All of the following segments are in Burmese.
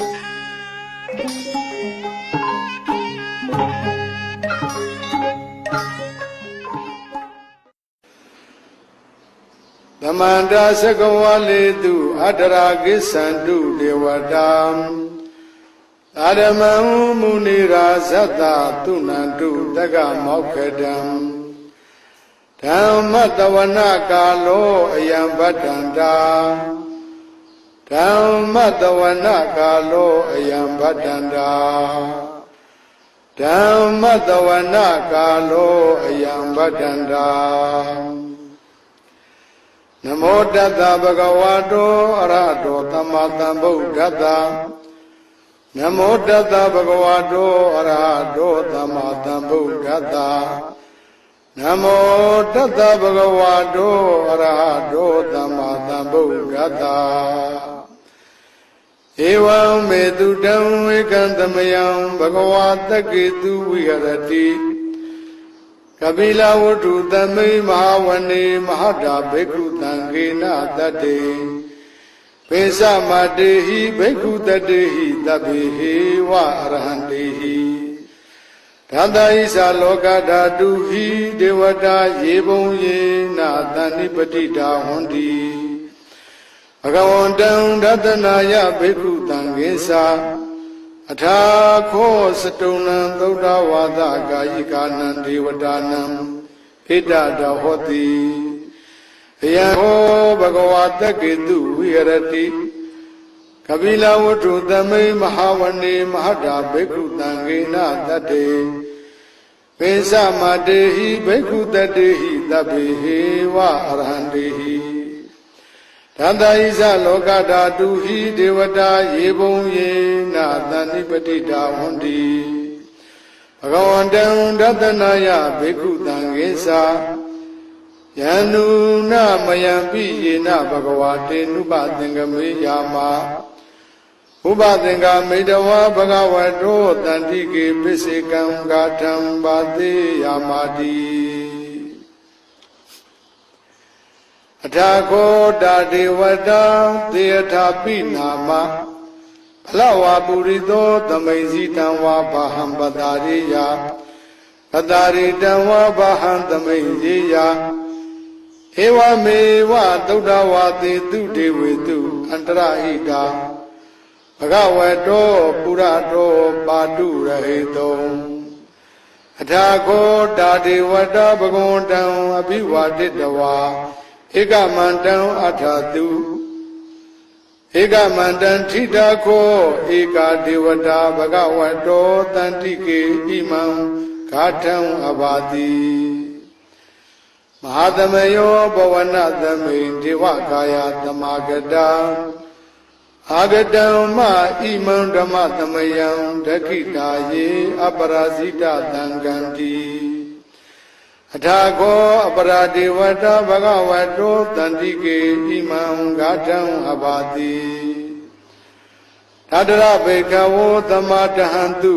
သမန္တာသကဝလေတုအတရာကိသန္တုဒေဝတာအာရမံမုနိရာဇတ္တသုဏန္တုတက္ကမောက္ခတံဓမ္မတဝနာကာလောအယံဗတ္တန္တာ ဓမ္မတဝနာကာလောအယံဗတ္တန္တာဓမ္မတဝနာကာလောအယံဗတ္တန္တာနမောတတ္တဗဂဝတောအရဟတောသမ္မာသမ္ဗုဒ္ဓတ္တနမောတတ္တဗဂဝတောအရဟတောသမ္မာသမ္ဗုဒ္ဓတ္တနမောတတ္တဗဂဝတောအရဟတောသမ္မာသမ္ဗုဒ္ဓတ္တ ဧဝံမေတုတံဝေကံသမယံဘဂဝါတက္ကေတုဝိဟရတိကပိလဝတ္ထုသမိမဟာဝနေမဟာတာဘေကုတံခေနတတ္တေပေသမတေဟိဘေကုတတေဟိတဗ္ဗေဟေဝအရဟံတေဟိဓာတဣသလောကဓာတုဟိဒေဝတာယေဘုံယေနာတဏိပတိတာဟွန်တိ ဘဂဝန္တံဒသနာယဘေကုတံခေသာအထာခောစတုံနံသုဒ္ဓဝါဒကာယိကာနံဒေဝတာနံဣဒတဟောတိအယံဟောဘဂဝါတက္ကေတုဝိဟရတိကပိလဝတ္ထုသမိမဟာဝနေမဟာတာဘေကုတံဂေနတတ္တေပိသမတေဟိဘေကုတတေဟိတဗ္ဗေဟေဝအရဟံတေဟိ သန္တာဣဇလောကဓာတုဟိဒေဝတာယေဘုံယေနာသန္တိပတိတာဝန္တိဘဂဝန္တံဒသနာယဘေကုတံခေသာယန္နုနမယံပိယေနဘဂဝတေနုပသင်္ကမေယာမဥပသင်္ကမေတဝဘဂဝတောတန္တိကေပစ္စေကံဂါထံပါတိယာမတိ အထာခောတာဒေဝတာသေယထာပိနာမဖလဝါပုရိသောသမိန်စီတံဝါဘာဟံပတာရိယပတာရိတံဝါဘာဟံသမိန်ရိယဧဝမေဝသုဒ္ဓဝါသေတုဒေဝေတုအန္တရဟိတာဘဂဝတောပုရတောပါတုရဟိတုံအထာခောတာဒေဝတာဘဂဝန္တံအဘိဝါတိတဝါ ဧကမန္တံအထာတုဧကမန္တံထိတာခောဧကာဒေဝတာဘဂဝတောတန္တိကေဣမံဂါထံအဘာတိမဟာသမယောဘဝနသမိန်ဒေဝကာယသမာဂတံအာဂတံမဣမံဓမ္မသမယံဒခိတာယေအပရာဇိတသံဃံတိ အထာခောအပရာဒေဝတာဘဂဝတောတန္တိကေဣမံဂါထံအဘာတိသတ္တရဘေကဝောသမတဟံတု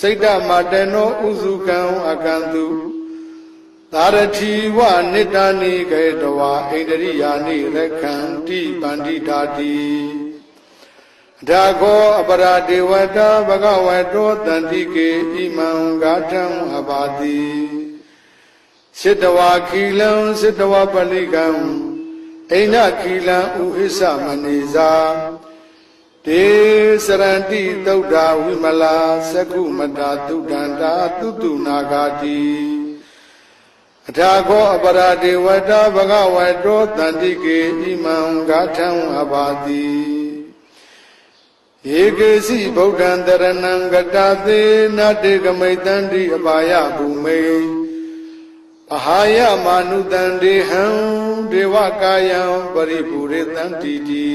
စိတ်တမတနောဥစုကံအကံတုသာရတိဝနိတ္တနိကေတဝဣန္ဒရိယာနိရခန္တိပန္တိတာတိအထာခောအပရာဒေဝတာဘဂဝတောတန္တိကေဣမံဂါထံအဘာတိ စိတဝါခီလံစိတဝါပလိကံအိန္ဒခီလံဥဟိသမနေဇာတေစရန္တိသုဒ္ဓဝိမလာသကုမတာသုဒ္ဓန္တာတုတုနာဂာတိအထာခောအပရာဒေဝတာဘဂဝတောတန္တိကေဣမံဂါထံအဘာတိဧကေစီဗုဒ္ဓံတရဏံဂတသေနတေကမိတန္တိအပါယဘူမေ အဟာယမာနုတံဒေဟံဒေဝကာယံပရိပူရေတံတိတိ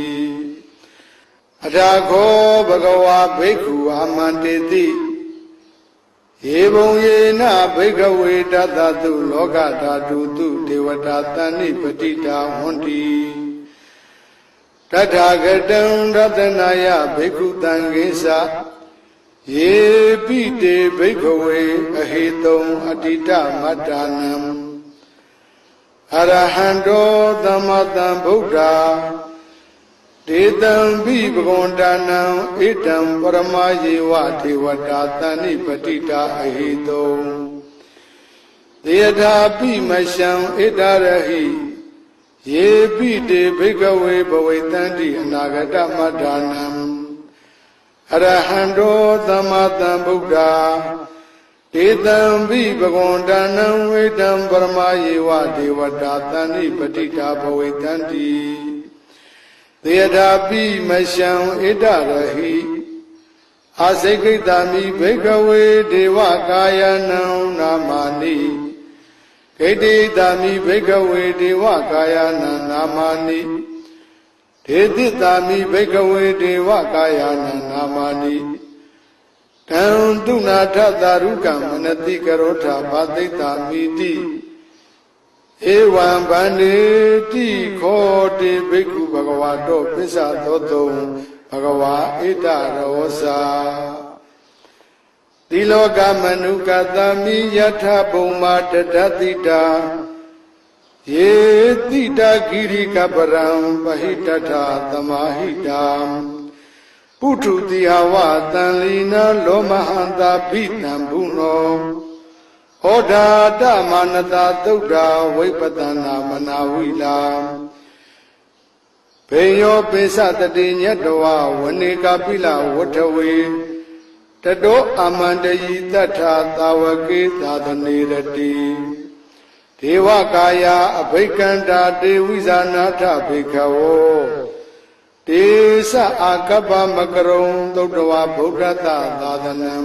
အထာခောဘဂဝါဘိက္ခုအာမန္တေတိယေဘုံယေနဘိကဝေတတတုလောကဓာတုတုဒေဝတာတဏိပတိတာဟွန်တိတထာဂတံရတနာယဘိက္ခုတံကိသ ယေပိတေဘိကဝေအဟိတုံအတိတမတ္တနံအရဟံတောသမတံဗုဒ္ဓဒေတံပိပဂဝန္တနံဣတံပရမယေဝထေဝတာတဏိပတိတာအဟိတောသေယထာပိမရှံဣတရဟိယေပိတေဘိကဝေဘဝေတန္တိအနာဂတမတ္ထာနံ အရဟံတောသမ္မာသမ္ဗုဒ္ဓဒေတံပိပဂဝန္တနံဝေတံပရမယေဝဒေဝတာတဏိပတိတာဘဝေတန္တိသေယထာပိမရှံဣတရဟိအာစိကိတမိဘေကဝေဒေဝကာယနံနာမာနိဂိတိတမိဘေကဝေဒေဝကာယနံနာမာနိ ဒေတိတမိဘေကဝေဒေဝကာယနံနာမာနိတံတုနာထသာရုကံမနတိကရောထဘာသိတမိတိဧဝံဗန္တိတိခောတိဘိက္ခုဘဂဝါတောပစ္ဆသောတုံဘဂဝါဣတရောစာတိလောကမနုကတမိယထဘုံမာတတတိတာ ယေတိတာဂိရိကပရံပဟိတထသမာဟိတာပုထုတိဟဝတန်လီနာလောမဟန္တာဘိတံဘုနောဟောဓာတမာနတာသုဒ္ဓဝိပတနာမနာဝိလာဘေယောပိစတတိညတဝဝနေကပိလဝထဝေတတောအမန္တယိတထသာဝကေသာသနေရတိ ဒေဝကာယအဘိက္ခန္တာတေဝိဇာနာထဘေခဝောတေသအာကပ္ပမကရုံသုတ္တဝဗုဒ္ဓတသာသနံ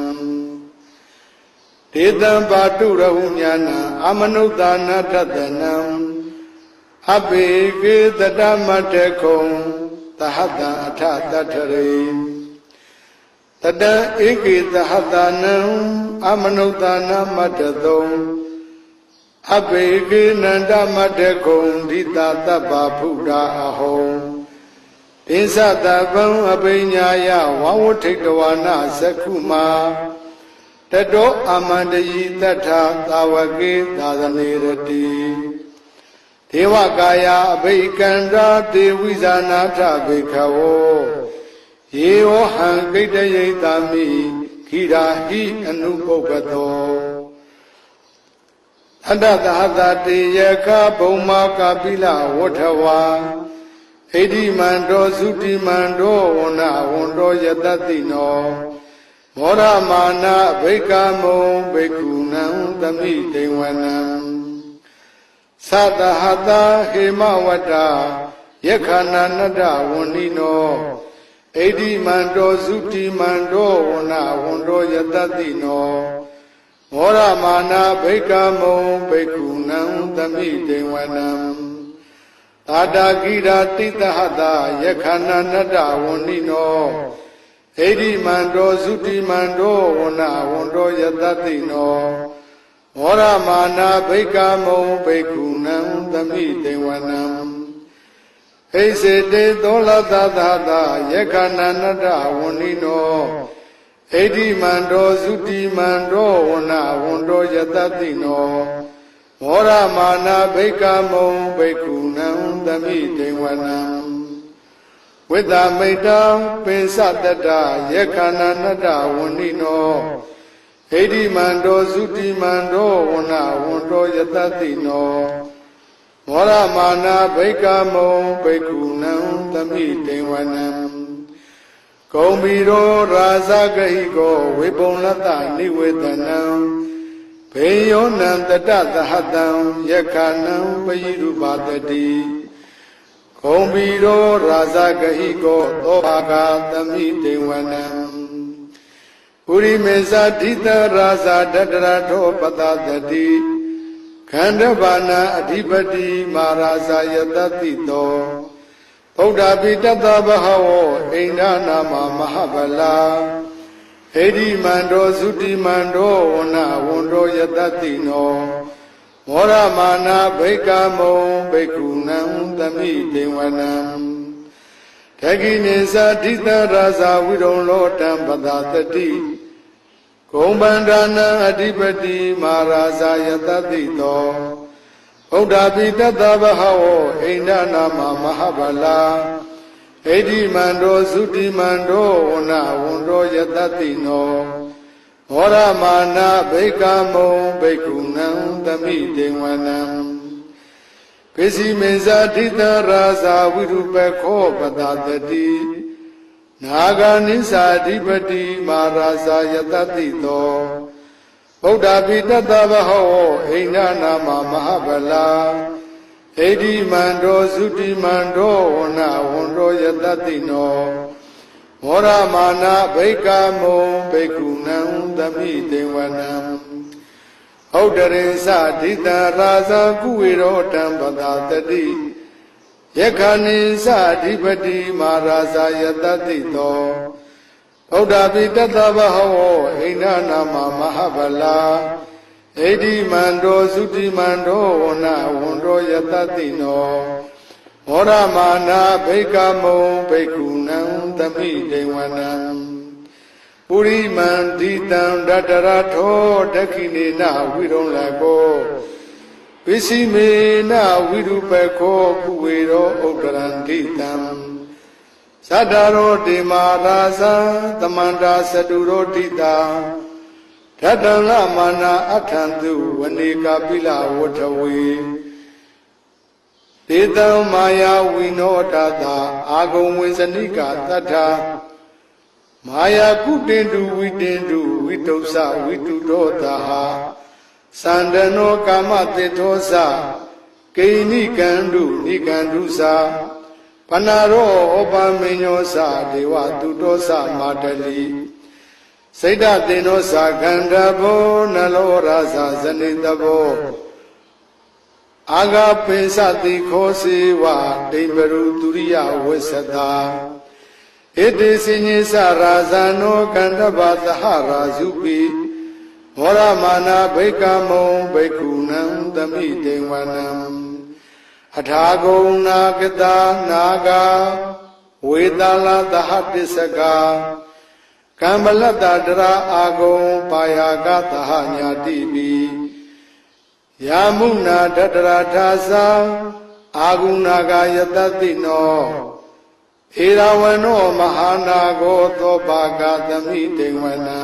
ဒေတံပါတုရဟုညာဏအမနုဿာနာထတနံအဘေကေတတမတခုံသဟတံအထတထရေတတံဧကေသဟတနံအမနုဿာနာမတသုံ အဘေကေနန္တမတခုံဒိတာတပ္ပဖုဒာအဟောပိသတပံအပိညာယဝဝထိတဝနာသက္ခုမာတတောအမန္တယိတထသာဝကေသာသနေရတိဒေဝကာယအဘိကန္တာတေဝိဇာနာထဘေခဝောယေဝဟံဂိတယိတာမိခိရာဟိအနုပုပ္ပတော အတ္တသဟတတေယခဘုံမာကာပိလဝထဝါဣတိမန္တောသုတိမန္တောဝနဝန္တောယတတိနောမောရမာနဘိကမုံဘိက္ခုနံသမိတေဝနံသတဟတဟေမဝတ္တယက္ခဏနတ္တဝန္နိနောဣတိမန္တောသုတိမန္တောဝနဝန္တောယတတိနော မောရမာနဘိကမုံဘိက္ခုနံသမိတေဝနံသာတာဂိရာတိတဟတယက္ခဏနတ္တဝန္နိနောဣတိမန္တောသုတိမန္တောဝနဝန္တောယတတိနောမောရမာနာဘိကမုံဘိက္ခုနံသမိတေဝနံဣစေတေသောလသသာသာယက္ခဏနတ္တဝန္နိ နောဣတိမန္တောသုတိမန္တောဝနဝန္တောယတတိနောမောရမာနာဘိကမုံဘိက္ခုနံသမိတေဝနံဝိတ္တမိတံပိစတတယက္ခဏနတ္တဝန္နိနောဣတိမန္တောသုတိမန္တောဝနဝန္တောယတတိနောမောရမာနာဘိကမုံဘိက္ခုနံသမိတေဝနံ ဂုံဘီရောရာဇဂဟိကောဝေပုံလတ္တနိဝေဒနံဘေယောနံတတသဟတံယက္ခဏံပယိရုပါတတိဂုံဘီရောရာဇဂဟိကောသောဘာဂသမိတေဝနံပုရိမေဇာဒိတရာဇာတတရထောပတတတိခန္ဓဘာနာအဓိပတိမာရာဇာယတတိတော ဗုဒ္ဓပိတတဘဟဝောအိန္ဒနာမမဟာဗလာဣတိမန္တောသုတိမန္တောဝနဝန္တောယတတိနောမောရမာနာဘိကမုံဘိက္ခုနံသမိတေဝနံတခိနေသဒိတရာဇာဝိရုံလောတံပဒတတိဂုံဗန္ဒနာအဓိပတိမာရာဇာယတတိတော ဗုဒ္ဓပိတတဘဟဝေဣန္ဒနာမမဟာဗလာဣဣတိမန္တောသုတိမန္တောဝနဝန္တောယတတိနောဘောရမာနာဘိကမုံဘိက္ခုနံသမိတေဝနံပိစီမေဇာတိတရာဇာဝိရုပခောပတတတိနာဂာနိသာဓိပတိမာရာဇာယတတိတော ဗုဒ္ဓပိတတဘဟောအိန္ဒနာမမဟာဗလာဣတိမန္တောသုတိမန္တောဝနဝန္တောယတတိနောမောရမာနာဘိကမုံဘိက္ခုနံသမိတေဝနံဟုတ်တရေသဒိတရာဇာကုဝေရောတံပတာတတိယက္ခဏိသအဓိပတိမာရာဇာယတတိတော ဗုဒ္ဓပိတတဘဟောအိန္ဒနာမမဟာဗလာဣတိမန္တောသုတိမန္တောဝနဝန္တောယတတိနောမောရမာနာဘိကမုံဘိက္ခုနံသမိတေဝနံပုရိမန္တိတံဒတရထောဒက္ခိနေနဝိရုံလကောပိစီမေနဝိရုပခောကုဝေရောဥဒ္ဒရန္တိတံ သတ္တရောတေမာရာဇံသမန္တာသတုရောတိတာဓတ္တလမာနာအထံတုဝနေကပိလဝထဝေတေတံမာယာဝိနောတတာအာဂုံဝေဇနိကတတ္ထာမာယာကုတင်တုဝိတင်တုဝိတုစဝိတုတောတာဟသန္တနောကာမတေသောစကိဏိကန္တုနိကန္တုစာ ပနာရောဩပမေညောစဒေဝတုတောစမာတလိစိတ်တတင်သောစာခန္ဓာဘောနလောရာဇာဇနိတဘောအာဂပိစတိခောစေဝဒိဗရုဒုရိယဝိသတာဣတိစဉ္စရာဇာနောကန္တဗသဟရာဇုပိမောရမာနာဘိကမုံဘိက္ခုနံသမိတေဝနံ အထာဂုံနာကတာနာဂဝေတလာသဟပစ္စကာကမ္မလတ္တတရာအာဂုံပါယာကသဟညာတိပိယာမုနာတတရာထာသာအာဂုဏာကယတတိနောဧရဝနောမဟာနာဂောသောပါကသမိတေဝနံ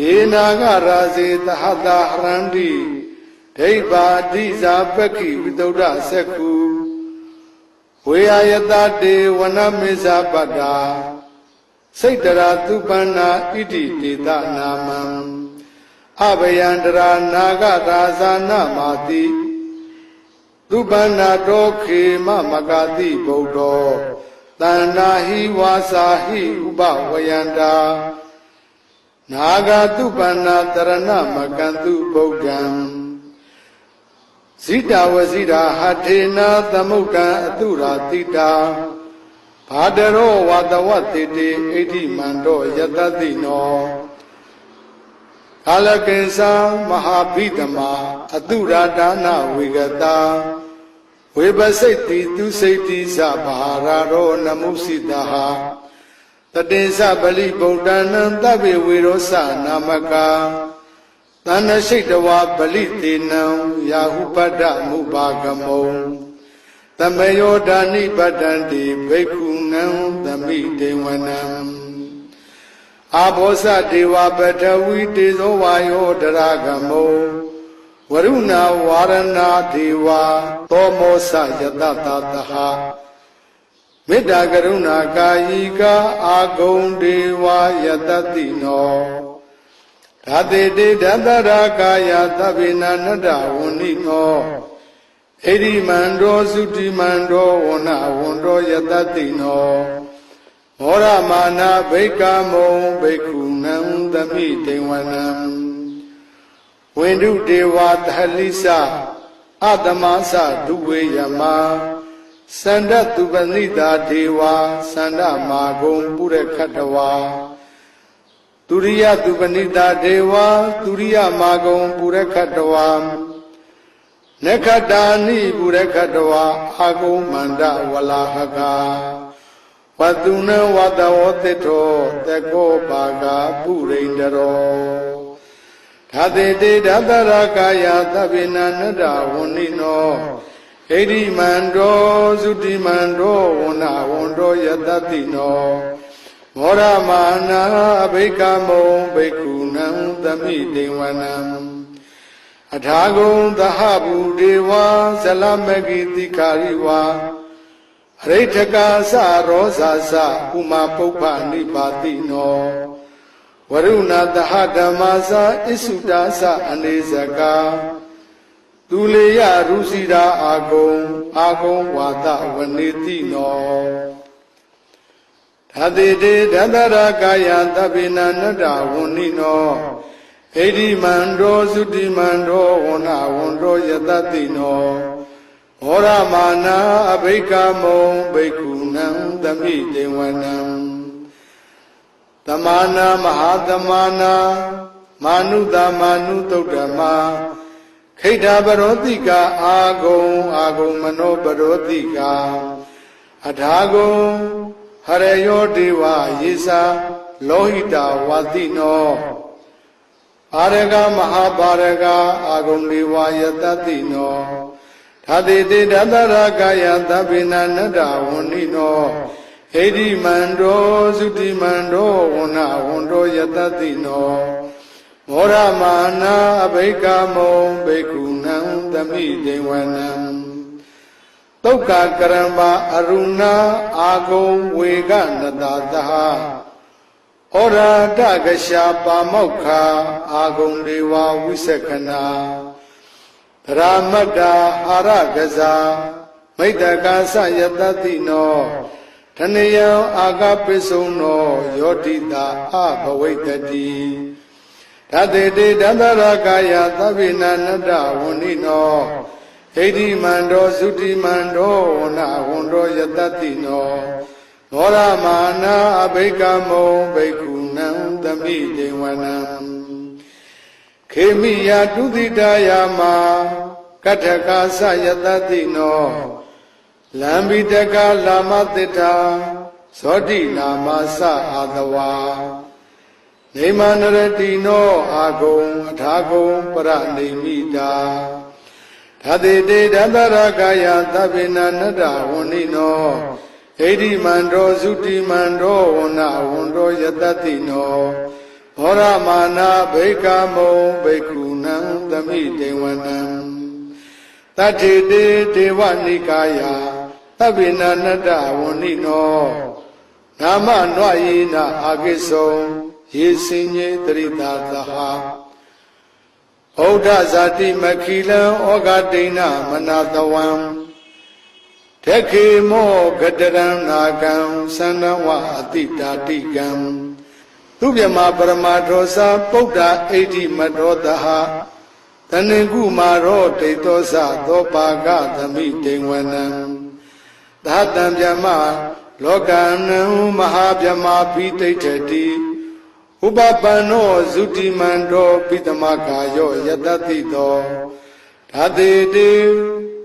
ယေနာဂရာဇေသဟတာဟရန္တိ ဒိဗ္ဗာတိဇာပက္ခိဝိတုဒ္ဓသက္ခုဝေယယတတေဝနမေဇပတ္တာစိတ်တရာသူပန္နာဣတိတေတနာမံအဘယန္တရာနာဂရာဇာနမာတိသူပန္နာတောခေမမဂတိဗုဒ္ဓောတဏ္ဍာဟိဝါစာဟိဥပဝယန္တာနာဂတုပန္နာတရဏမကံတုဗုဒ္ဓံ ဇိတဝဇိတာဟထေနာသမုဒ္ဒံအတုရာတိတာဘာတရောဝတဝတိတိဣတိမန္တောယတတိနောကာလကိဉ္စာမဟာဘိတမအတုရာဒါနဝေကတာဝေပစိတ်တိသူစိတ်တိသဘာရာရောနမုစိတဟတတေသပလိဗုဒ္ဓနံတဗ္ဗေဝေရောသနာမကာ တဏ္ဍရှိတဝါပလိတေနံယာဟုပတ္တမုပါကမုံတမယောဒာနိပတ္တံတိဘိက္ခုနံသမိတေဝနံအာဘောဇဒေဝပထဝီတေဇောဝါယောတရဂမောဝရုဏဝါရဏဒေဝသောမောစယတတတဟမေတ္တာကရုဏာကာယီကာအာဂုံဒေဝယတတိနော ဓာတေတေဓတရာကာယသဗ္ဗေနနတ္တဝဏိနောဣရိမန္တောသုတိမန္တောဝနဝန္တောယတတိနောမောရမာနာဘိကမုံဘိက္ခုနံသမိတေဝနံဝိန္ဒုဒေဝသဟလိစအတမသဒုဝေယမသန္တတုပနိတာဒေဝသန္တမာဂုံပုရခတဝါ သူရိယတုပနိတာဒေဝသူရိယမာဂုံပုရခတဝါနခတာနိပုရခတဝါအာဂုံမန္တဝလာဟကာဝတုနဝတဝတိထောတကောပါကပုရိန္ဒရောဓာတေတေဓာတရကာယသဗ္ဗေနနတဝဏိနောဣဣတိမန္တောသုတိမန္တောဝဏဝန္တောယတတိနော မောရမာနာဘိကမောဘိက္ခုနံသမိတေဝနံအထာဂုံသဟဘူဒေဝဇလမဂိတိကာရိဝါအရိဋ္ဌကာသရောဇာစဥမာပုပ္ပနိပါတိနောဝရုဏတဟဓမ္မာသဣစုတာသအနေဇကာသူလေယရုစီရာအာဂုံအာဂုံဝါဒဝနေတိနော ဓာတိတေဓတရကာယသဗ္ဗေနနတ္တဝဏိနောဣတိမန္တောသုတိမန္တောဝဏဝန္တောယတတိနောမောရမာနာအဘိကမောဘိက္ခုနံသမိတေဝနံသမာနာမဟာသမာနာမာနုတမာနုတုတ်ဓမ္မာခိဋ္ဌပရောတိကအာဂုံအာဂုံမနောပရောတိကအထာဂုံ ဟရယောဒေဝယေစာလောဟိတဝါတိနောအာရကမဟာပါရကအာဂုံဒေဝယတတိနောသာတိတေတတရကာယသဗ္ဗေနနတ္တဝဏိနောဣတိမန္တောသုတိမန္တောဝဏဝန္တောယတတိနောမောရမာနာအဘိကမောဘိက္ခုနံသမိတေဝနံ တုတ်ကကရမအရုဏအာဂုံဝေကနတသဟဩရာတကရှာပါမောက္ခအာဂုံဒေဝဝိသကနာသရမတ္တာအာရကစားမိတ္တကာသယတတိနောဓနယံအာဂပိစုံနောယောတိတာအဘဝိတတိဓာတေတေဓတရကာယသဗ္ဗေနနတ္တဝဏိနော ဣတိမန္တောသုတိမန္တောဝဏဝန္တောယတတိနောမောရမာနာအဘိကမောဘိက္ခုနံသမိတေဝနံခေမိယတုတိတာယာမကထကာသယတတိနောလံဘိတကလာမတိတာဇောတိနာမသအာတဝါနေမနရတိနောအာဂုံအထာဂုံပရနေမိတာ ဓာတိတေဓတရကာယသဗ္ဗေနနတ္တဝဏိနောဣတိမန္တောသုတိမန္တောဝဏဝန္တောယတတိနောမောရမာနာဘိကမောဘိက္ခုနံသမိတေဝနံတထေတေဒေဝနိကာယသဗ္ဗေနနတ္တဝဏိနောနာမနွယေနအာကိသောယေစင်ညေတရိတာသဟာ ဩဒဇာတိမခိလံဩဃတိဏမနာတဝံတခေမောဂတရံနာကံသန္နဝအတိတာတိကံသူမြမပရမထောစာပုဒ္ဓဣတိမတောတဟတဏင်ကုမာရောဒိဋ္ဌောသသောပါကသမိတေဝနံသာတံမြမလောကနံမဟာမြမပိဋိဋ္ဌတိ ဥပပန္နောဇုတိမန္တောပိတမကာယောယတတိတောဓာတိတေ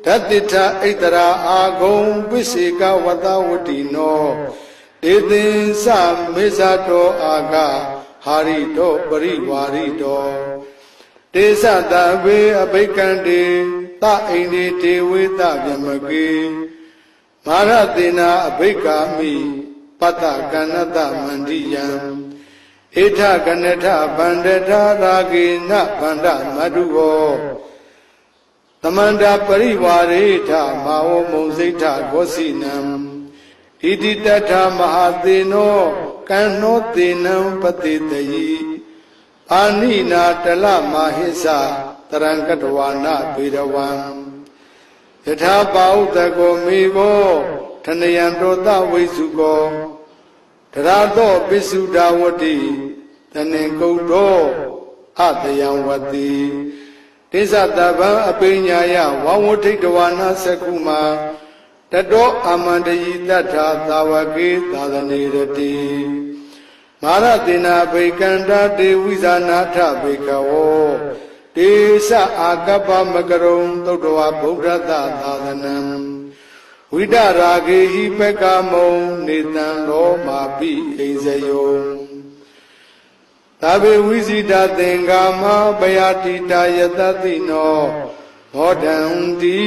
ဓတ္တိထဣတရာအာဂုံပိစေကဝတဝတိနောဧသင်္စမေဇတောအာကဟာရိတောပရိဝါရိတောတေသတဝေအဘိကံတေသအိန္ဒီတေဝေသဗျမကေမာရတေနာအဘိကာမိပတ္တကဏ္ဍတမန္တိယံ ဣထကနထဗန္ဒထရာဂေနဗန္ဒမတုဝောသမန္တာပရိဝါရေထမာဝမုံစိဋ္ဌကောစီနံဣတိတထမဟာသေနောကံနှောသေနံပတိတယိအာနိနာတလမဟိသတရံကတဝါနဘေရဝံယထာပါဥတကောမေဘောထနယံတောတဝိစုကော တရာတော့ပိစုဒာဝတိတဏင်ကုတ်တော်အတယံဝတိတိသတဗံအပိညာယဝဝဋိတဝါနာသကုမာတတောအမန္တယိတ္ထာသာဝကေသာသနေရတိမာရတိနာဘိကန္တာတေဝိဇာနာထဘေကဝောတေသအာကပ္ပမကရုံသုတ္တဝဗုဒ္ဓတသာသနံ ဝိဒရာဂေဟိပကမုံနေတံသောမာပိအိဇယောသဗ္ဗေဝိဇိတာသင်္ကာမပယတိတာယတတိနောဘောဓံတိ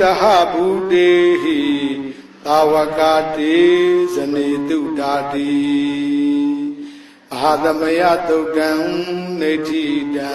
သဟဗုတေဟိသာဝကတိဇနေတုဓာတိအာသမယတုတ်တံနေတိတံ